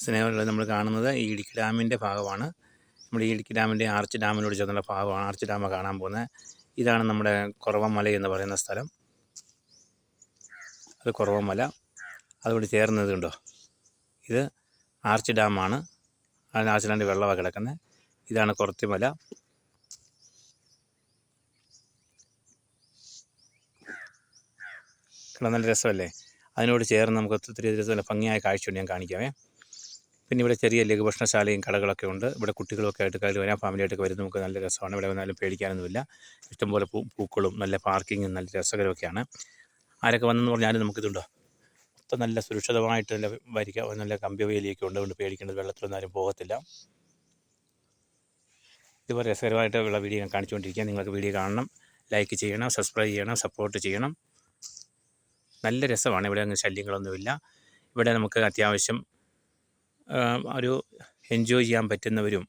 സ്നേഹമുള്ളത് നമ്മൾ കാണുന്നത് ഈ ഇടുക്കി ഡാമിന്റെ ഭാഗമാണ്. നമ്മൾ ഈ ഇടുക്കി ഡാമിന്റെ ആർച്ച് ഡാമിനോട് ചേർന്നുള്ള ഭാഗമാണ്. ആർച്ച് ഡാം കാണാൻ പോകുന്നത്. ഇതാണ് നമ്മുടെ കുറവമല എന്ന് പറയുന്ന സ്ഥലം. അത് കുറവമല. അതുകൊണ്ട് ചേർന്നത് കണ്ടോ? ഇത് ആർച്ച് ഡാമാണ്. അതിന് ആർച്ച് ഡാമിന്റെ വെള്ളമാണ് കിടക്കുന്നത് ഇതാണ് കുറത്തിമല. നല്ല രസമല്ലേ? അതിനോട് ചേർന്ന് നമുക്ക് ഒത്തിരി രസമല്ല? ഭംഗിയായ കാഴ്ചയുണ്ട് ഞാൻ കാണിക്കാമേ. പിന്നെ ഇവിടെ ചെറിയ ലഘുഭക്ഷണശാലയും കടകളൊക്കെ ഉണ്ട്. ഇവിടെ കുട്ടികളൊക്കെ ആയിട്ട് കയറി വരാം. ഫാമിലിയായിട്ടൊക്കെ വരുന്നത് നമുക്ക് നല്ല രസമാണ്. ഇവിടെ വന്നാലും പേടിക്കാനൊന്നുമില്ല. ഇഷ്ടംപോലെ പൂ പൂക്കളും നല്ല പാർക്കിങ്ങും നല്ല രസകരമൊക്കെയാണ്. ആരൊക്കെ വന്നെന്ന് പറഞ്ഞാലും നമുക്കിതുണ്ടോ? മൊത്തം നല്ല സുരക്ഷിതമായിട്ട് നല്ല വരിക നല്ല കമ്പിവേലിയൊക്കെ ഉണ്ട്. അതുകൊണ്ട് പേടിക്കേണ്ടത് വെള്ളത്തിലൊന്നും ആരും പോകത്തില്ല. ഇതുപോലെ രസകരമായിട്ട് ഉള്ള വീഡിയോ ഞാൻ കാണിച്ചുകൊണ്ടിരിക്കുക നിങ്ങൾക്ക് വീഡിയോ കാണണം ലൈക്ക് ചെയ്യണം സബ്സ്ക്രൈബ് ചെയ്യണം സപ്പോർട്ട് ചെയ്യണം. നല്ല രസമാണ്. ഇവിടെ അങ്ങ് ശല്യങ്ങളൊന്നുമില്ല. ഇവിടെ നമുക്ക് അത്യാവശ്യം ഒരു എൻജോയ് ചെയ്യാൻ പറ്റുന്നവരും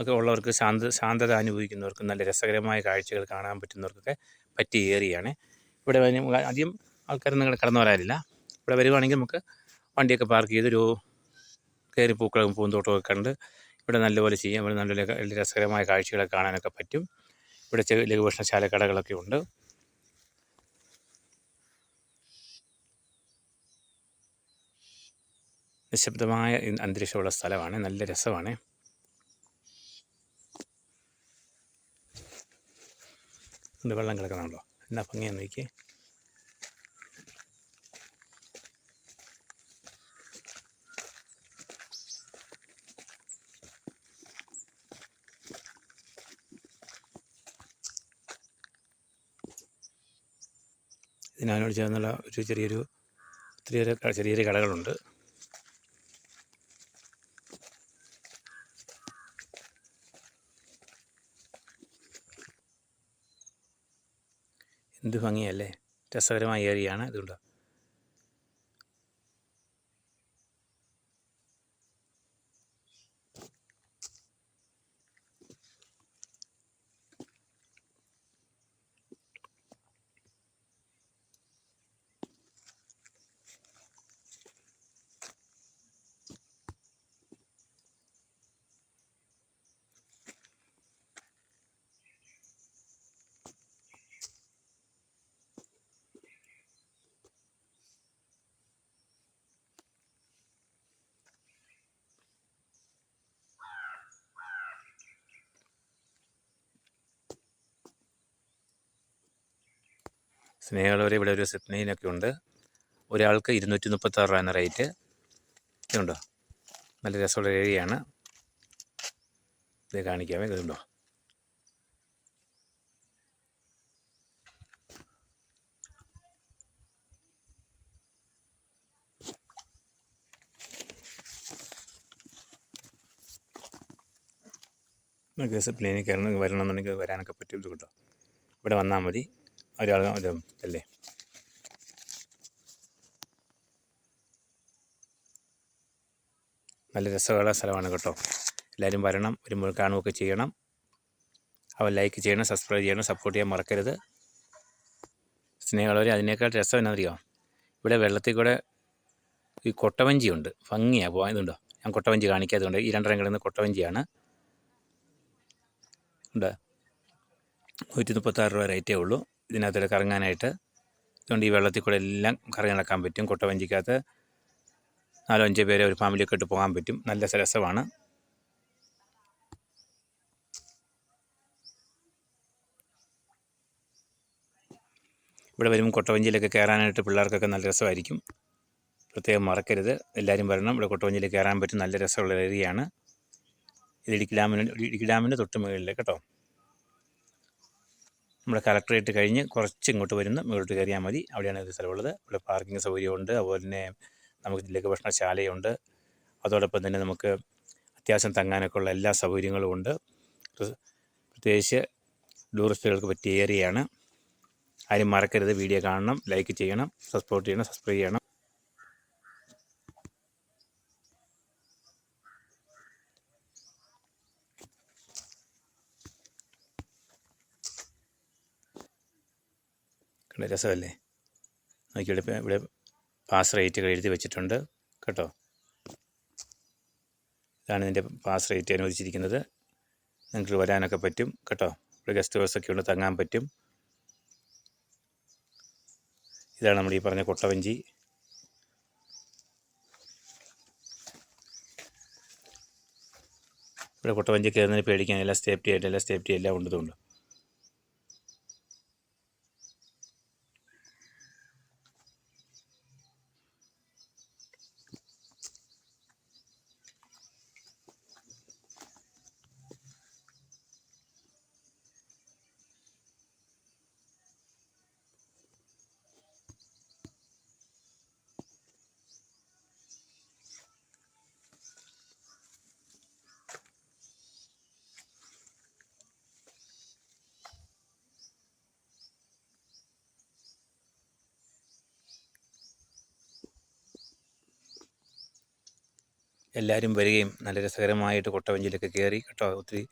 ഒക്കെ ഉള്ളവർക്ക് ശാന്ത ശാന്തത അനുഭവിക്കുന്നവർക്കും നല്ല രസകരമായ കാഴ്ചകൾ കാണാൻ പറ്റുന്നവർക്കൊക്കെ പറ്റിയ ഏരിയയാണ് ഇവിടെ ആദ്യം അധികം ആൾക്കാരൊന്നും ഇങ്ങനെ കടന്നു വരാനില്ല ഇവിടെ വരുവാണെങ്കിൽ നമുക്ക് വണ്ടിയൊക്കെ പാർക്ക് ചെയ്തൊരു കയറി പൂക്കളും പൂന്തോട്ടമൊക്കെ കണ്ട് ഇവിടെ നല്ലപോലെ ചെയ്യാം. ഇവിടെ നല്ല രസകരമായ കാഴ്ചകളൊക്കെ കാണാനൊക്കെ പറ്റും. ഇവിടെ ലഘുഭക്ഷണശാല കടകളൊക്കെ ഉണ്ട്. നിശബ്ദമായ അന്തരീക്ഷമുള്ള സ്ഥലമാണ്. നല്ല രസമാണ്. ഇത് വെള്ളം കിടക്കുന്നുണ്ടോ? എന്നാ ഭംഗിയാന്ന് നോക്കി ഇതിനോട് ചേർന്നുള്ള ഒരു ചെറിയൊരു ഒത്തിരിയേറെ ക- ചെറിയ ചെറിയ കടകളുണ്ട്. എന്ത് ഭംഗിയല്ലേ. രസകരമായ ഏരിയയാണ് ഇതുകൊണ്ട് സ്നേഹമുള്ളവരെ ഇവിടെ ഒരു സിപ്നയിനൊക്കെ ഉണ്ട്. ഒരാൾക്ക് ഇരുന്നൂറ്റി മുപ്പത്താറ് രൂപയാണ് റേറ്റ് ഇതുണ്ടോ? നല്ല രസമുള്ള ഏരിയയാണ് ഇത് കാണിക്കാമേ ഇതുണ്ടോ? നിങ്ങൾക്ക് സിപ്ലിനിക്കാരണം വരണമെന്നുണ്ടെങ്കിൽ വരാനൊക്കെ പറ്റും. ഇത് കേട്ടോ? ഇവിടെ വന്നാൽ മതി. ഒരാൾ അല്ലേ? നല്ല രസമുള്ള സ്ഥലമാണ് കേട്ടോ. എല്ലാവരും വരണം വരുമ്പോൾ കാണുകയൊക്കെ ചെയ്യണം. അവ ലൈക്ക് ചെയ്യണം സബ്സ്ക്രൈബ് ചെയ്യണം സപ്പോർട്ട് ചെയ്യാൻ മറക്കരുത്. സ്നേഹമുള്ളവർ അതിനേക്കാൾ രസം എന്നറിയോ ഇവിടെ വെള്ളത്തിൽ കൂടെ ഈ കൊട്ടവഞ്ചിയുണ്ട്. ഭംഗിയാണ് പോകാൻ ഇതുണ്ടോ ഞാൻ കൊട്ടവഞ്ചി കാണിക്കാത്തതുകൊണ്ട് ഈ രണ്ടരം കിടന്ന് കൊട്ടവഞ്ചിയാണ്. ഉണ്ട്. നൂറ്റി മുപ്പത്താറ് രൂപ റേറ്റേ ഉള്ളൂ. ഇതിനകത്ത് കറങ്ങാനായിട്ട്. അതുകൊണ്ട് ഈ വെള്ളത്തിൽ കൂടെ എല്ലാം കറങ്ങി നടക്കാൻ പറ്റും കൊട്ടവഞ്ചിക്കകത്ത് നാലോ അഞ്ചോ പേരെ ഒരു ഫാമിലിയൊക്കെ ഇട്ട് പോകാൻ പറ്റും. നല്ല രസമാണ്. ഇവിടെ വരുമ്പോൾ കൊട്ടവഞ്ചിയിലൊക്കെ കയറാനായിട്ട് പിള്ളേർക്കൊക്കെ നല്ല രസമായിരിക്കും. പ്രത്യേകം മറക്കരുത്. എല്ലാവരും വരണം. ഇവിടെ കൊട്ടവഞ്ചിയിൽ കയറാൻ പറ്റും. നല്ല രസമുള്ള ഏരിയയാണ്. ഇത് ഇടുക്കി ഡാമിന് ഇടുക്കി ഡാമിന്റെ തൊട്ട് മുകളിൽ കേട്ടോ. നമ്മുടെ കളക്ടറേറ്റ് കഴിഞ്ഞ് കുറച്ച് ഇങ്ങോട്ട് വരുന്ന. മുകളിലോട്ട് കയറിയാൽ മതി. അവിടെയാണ് ഇത് സ്ഥലമുള്ളത്. ഇവിടെ പാർക്കിംഗ് സൗകര്യമുണ്ട്. അതുപോലെ തന്നെ നമുക്ക് ലഘുഭക്ഷണശാലയുണ്ട് അതോടൊപ്പം തന്നെ നമുക്ക് അത്യാവശ്യം തങ്ങാനൊക്കെ ഉള്ള എല്ലാ സൗകര്യങ്ങളും ഉണ്ട്. പ്രത്യേകിച്ച് ടൂറിസ്റ്റുകൾക്ക് പറ്റിയ ഏരിയയാണ്. ആരും മറക്കരുത്. വീഡിയോ കാണണം ലൈക്ക് ചെയ്യണം സപ്പോർട്ട് ചെയ്യണം സബ്സ്ക്രൈബ് ചെയ്യണം. രസമല്ലേ നോക്കിയിട്ട് ഇവിടെ പാസ് റേറ്റ് എഴുതി വെച്ചിട്ടുണ്ട് കേട്ടോ. ഇതാണ് ഇതിന്റെ പാസ് റേറ്റ് അനുവദിച്ചിരിക്കുന്നത്. നിങ്ങൾക്ക് വരാനൊക്കെ പറ്റും കേട്ടോ. ഇവിടെ ഗസ്റ്റ് ഹൗസൊക്കെ ഉണ്ട് തങ്ങാൻ പറ്റും. ഇതാണ് നമ്മൾ ഈ പറഞ്ഞ കൊട്ടവഞ്ചി. ഇവിടെ കൊട്ടവഞ്ചി കയറുന്നതിന് പേടിക്കാൻ എല്ലാം സേഫ്റ്റി ആയിട്ട് എല്ലാം സേഫ്റ്റി എല്ലാം ഉണ്ടതുകൊണ്ട് എല്ലാവരും വരികയും നല്ല രസകരമായിട്ട് കൊട്ടവഞ്ചിയിലൊക്കെ കയറി കേട്ടോ. ഒത്തിരി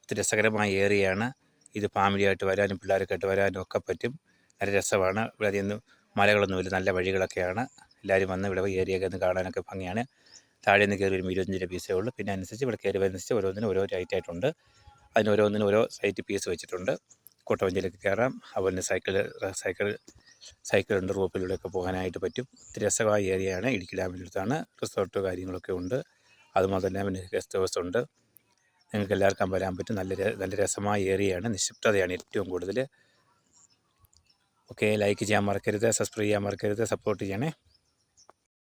ഒത്തിരി രസകരമായ ഏറിയാണ് ഇത് ഫാമിലിയായിട്ട് വരാനും പിള്ളേർക്കായിട്ട് വരാനും ഒക്കെ പറ്റും. നല്ല രസമാണ്. ഇവിടെ അധികം മലകളൊന്നുമില്ല നല്ല വഴികളൊക്കെയാണ്. എല്ലാവരും വന്ന് ഇവിടെ ഏരിയൊക്കെ ഒന്ന് കാണാനൊക്കെ ഭംഗിയാണ്. താഴെ നിന്ന് കയറി വരുമ്പോൾ ഇരുപത്തഞ്ച് രൂപ പീസേ ഉള്ളൂ. പിന്നെ അനുസരിച്ച് ഇവിടെ കയറി അനുസരിച്ച് ഓരോന്നിനും ഓരോ റൈറ്റ് ആയിട്ടുണ്ട്. അതിന് ഓരോന്നിനും ഓരോ സൈറ്റ് പീസ് വെച്ചിട്ടുണ്ട്. കൊട്ടവഞ്ചിയിലേക്ക് കയറാം. അതുപോലെ സൈക്കിൾ സൈക്കിൾ സൈക്കിളുണ്ട് റോപ്പിലൂടെയൊക്കെ പോകാനായിട്ട് പറ്റും. രസമായ ഏരിയയാണ്. ഇടുക്കി ഡാമിന്റെ അടുത്താണ്. റിസോർട്ട് കാര്യങ്ങളൊക്കെ ഉണ്ട്. തന്നെ പിന്നെ ഗസ്റ്റ് ഹൗസ് ഉണ്ട്. നിങ്ങൾക്ക് എല്ലാവർക്കും വരാൻ പറ്റും. നല്ല നല്ല രസമായ ഏരിയയാണ്. നിശബ്ദതയാണ് ഏറ്റവും കൂടുതൽ ഓക്കെ ലൈക്ക് ചെയ്യാൻ മറക്കരുത്. സബ്സ്ക്രൈബ് ചെയ്യാൻ മറക്കരുത്. സപ്പോർട്ട് ചെയ്യണേ.